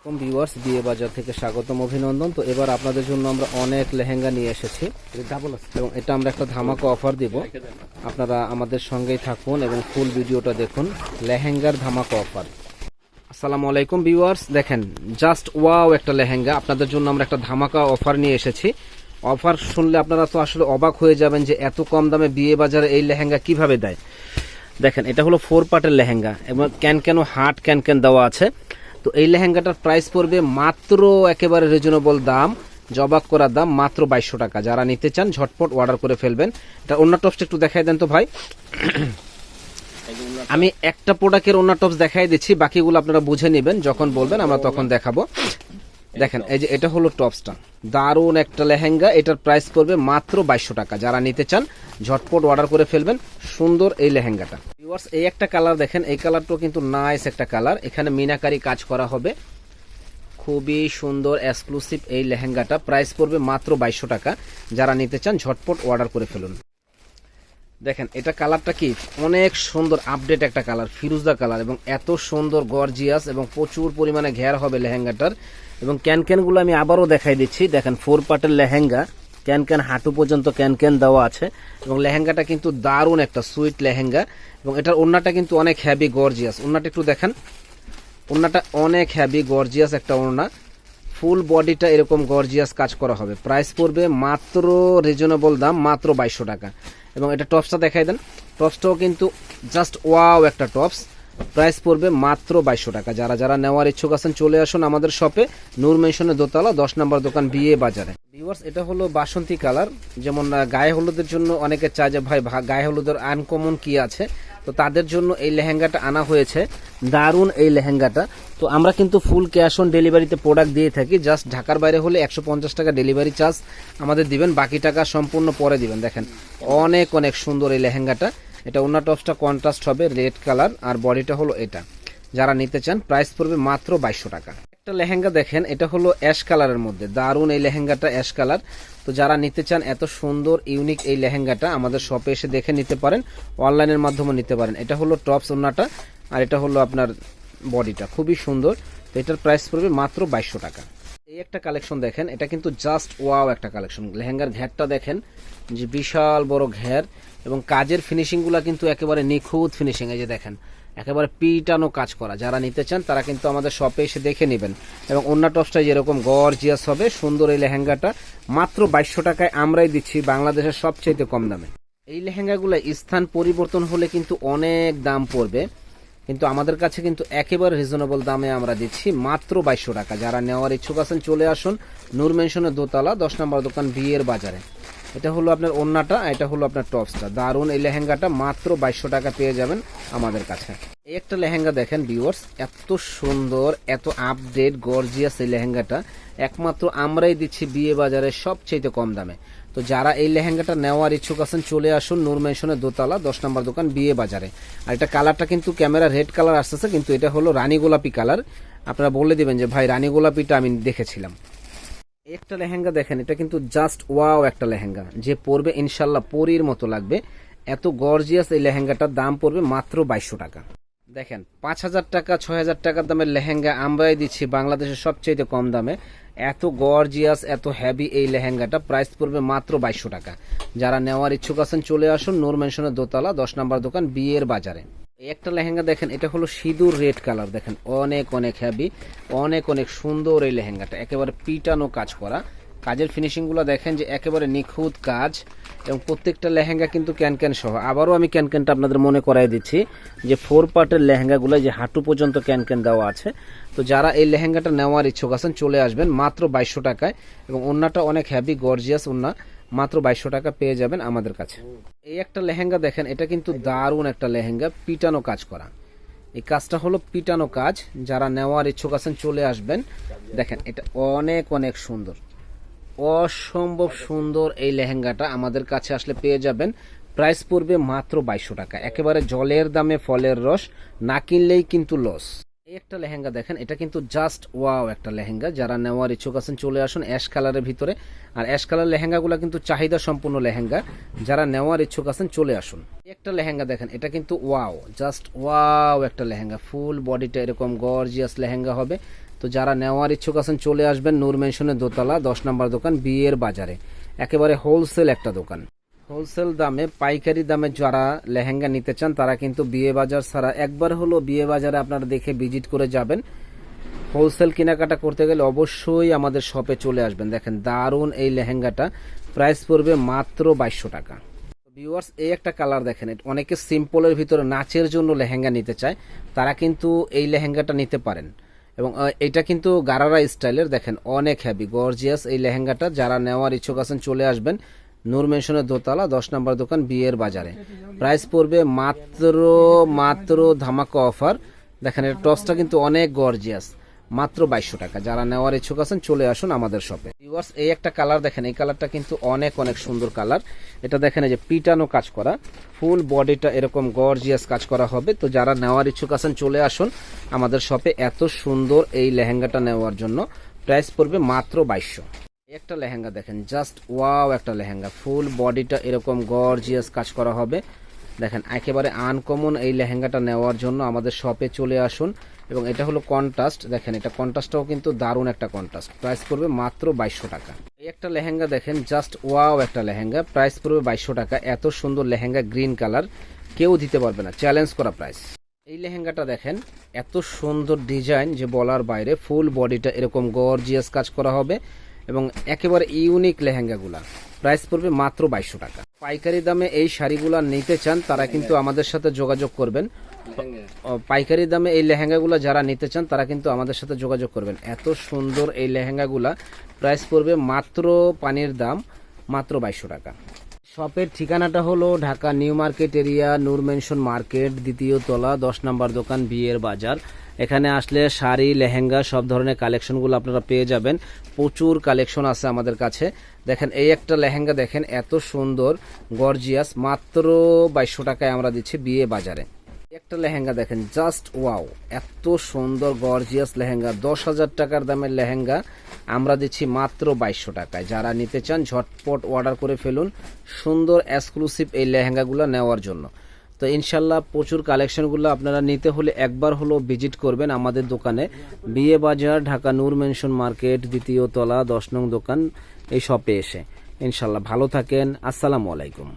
এরকম ভিউয়ার্স বিয়ে বাজার থেকে স্বাগতম অভিনন্দন। তো এবার আপনাদের জন্য আমরা অনেক লেহেঙ্গা নিয়ে এসেছি। এবং এটা আমরা একটা ধামাকা অফার দিব। আপনারা আমাদের সঙ্গেই থাকুন এবং ফুল ভিডিওটা দেখুন। লেহেঙ্গার ধামাকা অফার আসসালামু আলাইকুম ভিউয়ার্স দেখেন জাস্ট ওয়াও একটা লেহেঙ্গা। আপনাদের জন্য আমরা একটা ধামাকা অফার নিয়ে এসেছি। অফার শুনলে আপনারা তো আসলে অবাক হয়ে যাবেন যে এত কম দামে বিয়ে বাজারে এই লেহেঙ্গা কীভাবে দেয়। দেখেন এটা হলো ফোর পার্টের লেহেঙ্গা। এবং can can heart can can দেওয়া আছে। তো এই লেহেঙ্গাটার প্রাইস পড়বে মাত্র একেবারে রিজনেবল দাম জবাক করার দাম মাত্র বাইশশো টাকা। যারা নিতে চান, ঝটপট অর্ডার করে ফেলবেন। এটা অন্য টপসটা একটু দেখাই দেন তো ভাই। আমি একটা প্রোডাক্টের অন্য টপস দেখাই দিচ্ছি, বাকিগুলো আপনারা বুঝে নেবেন, যখন বলবেন আমরা তখন দেখাবো। দেখেন, এই যে এটা হলো টপসটা দারুণ একটা লেহেঙ্গা, এটার প্রাইস পড়বে মাত্র বাইশশো টাকা। যারা নিতে চান, ঝটপট অর্ডার করে ফেলবেন। সুন্দর এই লেহেঙ্গাটা। ভিউয়ার্স এই একটা কালার দেখেন, এই কালারটাও কিন্তু নাইস একটা কালার এখানে মিনাকারি কাজ করা হবে। খুবই সুন্দর এক্সক্লুসিভ এই লেহেঙ্গাটা। প্রাইস পড়বে মাত্র বাইশশো টাকা। যারা নিতে চান, ঝটপট অর্ডার করে ফেলুন। দেখেন, এটা কালারটা কি? অনেক সুন্দর আপডেট একটা কালার ফিরুজা কালার, এবং এত সুন্দর গর্জিয়াস এবং প্রচুর পরিমাণে ঘের হবে লেহেঙ্গাটার। এবং ক্যান ক্যানগুলো আমি আবারও দেখাই দিচ্ছি। দেখেন ফোর পার্টের লেহেঙ্গা ক্যান ক্যান হাঁটু পর্যন্ত ক্যান ক্যান দেওয়া আছে, এবং লেহেঙ্গাটা কিন্তু দারুণ একটা সুইট লেহেঙ্গা, এবং এটার ওড়নাটা কিন্তু অনেক হ্যাভি গর্জিয়াস ওড়নাটা একটু দেখেন, ওড়নাটা অনেক হ্যাভি গর্জিয়াস একটা ওড়না। ফুল বডিটা এরকম গর্জিয়াস কাজ করা হবে। প্রাইস পড়বে মাত্র রিজনেবল দাম, মাত্র বাইশশো টাকা। এবং এটা টপসটা দেখাই দেন। টপসটাও কিন্তু জাস্ট ওয়াও একটা টপস প্রাইস পড়বে মাত্র বাইশশো টাকা। যারা যারা নেওয়ার ইচ্ছুক আছেন, চলে আসুন আমাদের শপে নূর মেনশনের দোতলা, দশ নম্বর দোকান বিয়ে বাজারে। ভিউয়ার্স এটা হলো বাসন্তী কালার যেমন গায়ে হলুদের জন্য অনেকে চায় যে, ভাই গায়ে হলুদের আনকমন কি আছে? তো তাদের জন্য এই লেহেঙ্গাটা আনা হয়েছে। দারুণ এই লেহেঙ্গাটা। তো আমরা কিন্তু ফুল ক্যাশ অন ডেলিভারিতে প্রোডাক্ট দিয়ে থাকি। জাস্ট ঢাকার বাইরে হলে একশো পঞ্চাশ টাকা ডেলিভারি চার্জ আমাদের দিবেন। বাকি টাকা সম্পূর্ণ পরে দিবেন। দেখেন, অনেক অনেক সুন্দর এই লেহেঙ্গাটা। এটা অন্য টপসটা কন্ট্রাস্ট হবে রেড কালার আর বডিটা হলো এটা। যারা নিতে চান প্রাইস পড়বে মাত্র বাইশশো টাকা। একটা লেহেঙ্গা দেখেন, এটা হলো অ্যাশ কালারের মধ্যে। দারুণ এই লেহেঙ্গাটা অ্যাশ কালার। তো যারা নিতে চান, এত সুন্দর, ইউনিক এই লেহেঙ্গাটা আমাদের শপে এসে দেখে নিতে পারেন অনলাইনের মাধ্যমে নিতে পারেন। এটা হলো টপস ওনাটা আর এটা হলো আপনার বডিটা খুবই সুন্দর। তো এটার প্রাইস পড়বে মাত্র বাইশশো টাকা। এই একটা কালেকশন দেখেন, এটা কিন্তু জাস্ট ওয়াও একটা কালেকশন লেহেঙ্গার ঘেরটা দেখেন, যে বিশাল বড় ঘের এবং কাজের ফিনিশিংগুলো কিন্তু একেবারে নিখুঁত ফিনিশিং এই যে দেখেন। একেবারে পিটানো কাজ করা। যারা নিতে চান, তারা কিন্তু আমাদের শপে এসে দেখে নেবেন। এবং অন্য টপসটা যেরকম গর্জিয়াস হবে, সুন্দর এই লেহেঙ্গাটা, মাত্র বাইশশো টাকায় আমরাই দিচ্ছি বাংলাদেশের সবচেয়ে কম দামে। এই লেহেঙ্গাগুলো স্থান পরিবর্তন হলে কিন্তু অনেক দাম পড়বে। কিন্তু আমাদের কাছে কিন্তু একেবারে রিজনেবল দামে আমরা দিচ্ছি মাত্র বাইশশো টাকা। যারা নেওয়ার ইচ্ছুক আছেন, চলে আসুন। নূর মেনশনের দোতলা, দশ নম্বর দোকান বিয়ের বাজারে। এটা হলো আপনার ওন্নাটা, এটা হলো আপনার টপসটা। দারুণ, এই লেহেঙ্গাটা মাত্র বাইশশো টাকা পেয়ে যাবেন আমাদের কাছে। এই একটা লেহেঙ্গা দেখেন ভিউয়ার্স এত সুন্দর, এত আপডেট গর্জিয়াস এই লেহেঙ্গাটা। একমাত্র আমরাই দিচ্ছি বিয়ে বাজারে সবচেয়ে কম দামে। তো যারা এই লেহেঙ্গাটা নেওয়ার ইচ্ছুক আছেন, চলে আসুন নূর মেনশনের দোতলা, দশ নম্বর দোকান, বিয়ে বাজারে। আর এটা কালারটা কিন্তু ক্যামেরা রেড কালার আসতেছে, কিন্তু এটা হলো রানী গোলাপি কালার আপনারা বলে দিবেন যে, ভাই, রানী গোলাপিটা আমি দেখেছিলাম। একটা লেহেঙ্গা দেখেন, এটা কিন্তু জাস্ট ওয়াও একটা লেহেঙ্গা। যে পরবে ইনশাল্লাহ পরির মতো লাগবে। এত গর্জিয়াস এই লেহেঙ্গাটার দাম পড়বে মাত্র বাইশশো টাকা। দেখেন, পাঁচ হাজার টাকা, ছয় হাজার টাকার দামের লেহেঙ্গা আমরাই দিচ্ছি বাংলাদেশের সবচেয়ে কম দামে। এত গর্জিয়াস এত হ্যাভি এই লেহেঙ্গাটা প্রাইস পড়বে মাত্র বাইশশো টাকা। যারা নেওয়ার ইচ্ছুক আছেন চলে আসুন নূর মেনশনের দোতলা, দশ নম্বর দোকান বিয়ের বাজারে। একটা লেহেঙ্গা দেখেন, এটা হলো সিঁদুর রেড কালার, দেখেন। অনেক অনেক হ্যাভি অনেক অনেক সুন্দর এই লেহেঙ্গাটা। একেবারে পিটানো কাজ করা। কাজের ফিনিশিংগুলো দেখেন যে একেবারে নিখুঁত কাজ এবং প্রত্যেকটা লেহেঙ্গা কিন্তু ক্যান ক্যান সহ। আবারও আমি ক্যান ক্যানটা আপনাদের মনে করাই দিচ্ছি যে ফোর পার্টের লেহেঙ্গাগুলো যে হাঁটু পর্যন্ত ক্যান ক্যান দেওয়া আছে। তো যারা এই লেহেঙ্গাটা নেওয়ার ইচ্ছুক আছেন, চলে আসবেন মাত্র বাইশশো টাকায় এবং ওন্নাটা অনেক হ্যাভি গর্জিয়াস ওন্না মাত্র বাইশশো টাকা পেয়ে যাবেন আমাদের কাছে। এই একটা লেহেঙ্গা দেখেন, এটা কিন্তু দারুণ একটা লেহেঙ্গা, পিটানো কাজ করা। এই কাজটা হলো পিটানো কাজ, যারা নেওয়ার ইচ্ছুক আছেন চলে আসবেন। দেখেন, এটা অনেক অনেক সুন্দর। অসম্ভব সুন্দর এই লেহেঙ্গাটা আমাদের কাছে আসলে পেয়ে যাবেন। প্রাইস পড়বে মাত্র বাইশশো টাকা। একেবারে জলের দামে ফলের রস, না কিনলেই কিন্তু লস একটা লেহেঙ্গা দেখেন, এটা কিন্তু জাস্ট ওয়াও একটা লেহেঙ্গা। যারা নেওয়ার ইচ্ছুক আছেন, চলে আসুন অ্যাশ কালারের ভিতরে। আর অ্যাশ কালার লেহেঙ্গাগুলো কিন্তু চাহিদা সম্পূর্ণ লেহেঙ্গা। যারা নেওয়ার ইচ্ছুক আছেন, চলে আসুন। একটা লেহেঙ্গা দেখেন, এটা কিন্তু ওয়াও জাস্ট ওয়াও একটা লেহেঙ্গা। ফুল বডিটা এরকম গর্জিয়াস লেহেঙ্গা হবে। তো যারা নেওয়ার ইচ্ছুক আছেন, চলে আসবেন নূর মেনশনের দোতলা, দশ নম্বর দোকান, বিয়ের বাজারে। একেবারে হোলসেল একটা দোকান। হোলসেল দামে, পাইকারি দামে যারা লেহেঙ্গা নিতে চান, তারা কিন্তু বিয়ে বাজার ছাড়া একবার হলো বিয়ে বাজারে আপনারা দেখে ভিজিট করে যাবেন। হোলসেল কেনাকাটা করতে গেলে অবশ্যই আমাদের শপে চলে আসবেন। দেখেন, দারুণ এই লেহেঙ্গাটা। প্রাইস পড়বে মাত্র বাইশশো টাকা। ভিউয়ার্স এই একটা কালার দেখেন অনেকে সিম্পলের ভিতরে নাচের জন্য লেহেঙ্গা নিতে চায়, তারা কিন্তু এই লেহেঙ্গাটা নিতে পারেন। এবং এটা কিন্তু গারারা স্টাইলের। দেখেন, অনেক হ্যাভি গর্জিয়াস এই লেহেঙ্গাটা। যারা নেওয়ার ইচ্ছুক আছেন, চলে আসবেন। নূর মেনশনের দোতলা, দশ নম্বর দোকান, বিয়ের বাজারে। প্রাইস পড়বে মাত্র মাত্র ধামাকা অফার দেখেন এটা টসটা কিন্তু অনেক গর্জিয়াস মাত্র বাইশশো টাকা। যারা নেওয়ার ইচ্ছুক আছেন, চলে আসুন আমাদের শপে ভিউয়ার্স এই একটা কালার দেখেন, এই কালারটা কিন্তু অনেক অনেক সুন্দর কালার এটা দেখেন যে পিটানো কাজ করা। ফুল বডিটা এরকম গর্জিয়াস কাজ করা হবে। তো যারা নেওয়ার ইচ্ছুক আছেন, চলে আসুন আমাদের শপে এত সুন্দর এই লেহেঙ্গাটা নেওয়ার জন্য। প্রাইস পড়বে মাত্র বাইশশো। একটা লেহেঙ্গা দেখেন জাস্ট ওয়াও একটা লেহেঙ্গা। ফুল বডিটা এরকম গর্জিয়াস কাজ করা হবে। দেখেন, একেবারে আনকমন এই লেহেঙ্গাটা নেওয়ার জন্য আমাদের শপে চলে আসুন। এবং এটা হলো কন্ট্রাস্ট দেখেন, এটা কন্ট্রাস্টটাও কিন্তু দারুণ একটা কন্ট্রাস্ট প্রাইস পড়বে মাত্র বাইশশো টাকা। এই একটা লেহেঙ্গা দেখেন জাস্ট ওয়াও একটা লেহেঙ্গা। প্রাইস পড়বে বাইশশো টাকা। এত সুন্দর লেহেঙ্গা গ্রিন কালার কেউ দিতে পারবে না। চ্যালেঞ্জ করা প্রাইস এই লেহেঙ্গাটা দেখেন, এত সুন্দর ডিজাইন যে বলার বাইরে ফুল বডিটা এরকম গর্জিয়াস কাজ করা হবে এবং একেবারে ইউনিক লেহেঙ্গাগুলা। প্রাইস পড়বে মাত্র বাইশশো টাকা। পাইকারি দামে এই শাড়িগুলা নিতে চান, তারা কিন্তু আমাদের সাথে যোগাযোগ করবেন। পাইকারি দামে এই লেহেঙ্গাগুলো যারা নিতে চান, তারা কিন্তু আমাদের সাথে যোগাযোগ করবেন। এত সুন্দর এই লেহেঙ্গাগুলা, প্রাইস পড়বে মাত্র পানির দাম মাত্র বাইশশো টাকা। শপের ঠিকানাটা হলো Dhaka new market area, Noor mansion market, দ্বিতীয় তলা, দশ নম্বর দোকান, বিয়ের বাজার। এখানে আসলে শাড়ি, লেহেঙ্গা, সব ধরনের কালেকশনগুলো আপনারা পেয়ে যাবেন। প্রচুর কালেকশন আছে আমাদের কাছে। দেখেন, এই একটা লেহেঙ্গা দেখেন, এত সুন্দর, গর্জিয়াস, মাত্র বাইশশো টাকায় আমরা দিচ্ছি বিয়ে বাজারে। একটা লেহেঙ্গা দেখেন জাস্ট ওয়াও এত সুন্দর গর্জিয়াস লেহেঙ্গা, দশ হাজার টাকার দামের লেহেঙ্গা, আমরা দিচ্ছি মাত্র বাইশশো টাকায়। যারা নিতে চান, ঝটপট অর্ডার করে ফেলুন, সুন্দর এক্সক্লুসিভ এই লেহেঙ্গাগুলো নেওয়ার জন্য। তো ইনশাল্লাহ প্রচুর কালেকশনগুলো আপনারা নিতে হলে একবার হলো ভিজিট করবেন আমাদের দোকানে। বিয়ে বাজার, ঢাকা নূর মেনশন মার্কেট দ্বিতীয় তলা, দশ নং দোকান, এই শপে এসে। ইনশাল্লাহ ভালো থাকেন, আসসালামু আলাইকুম।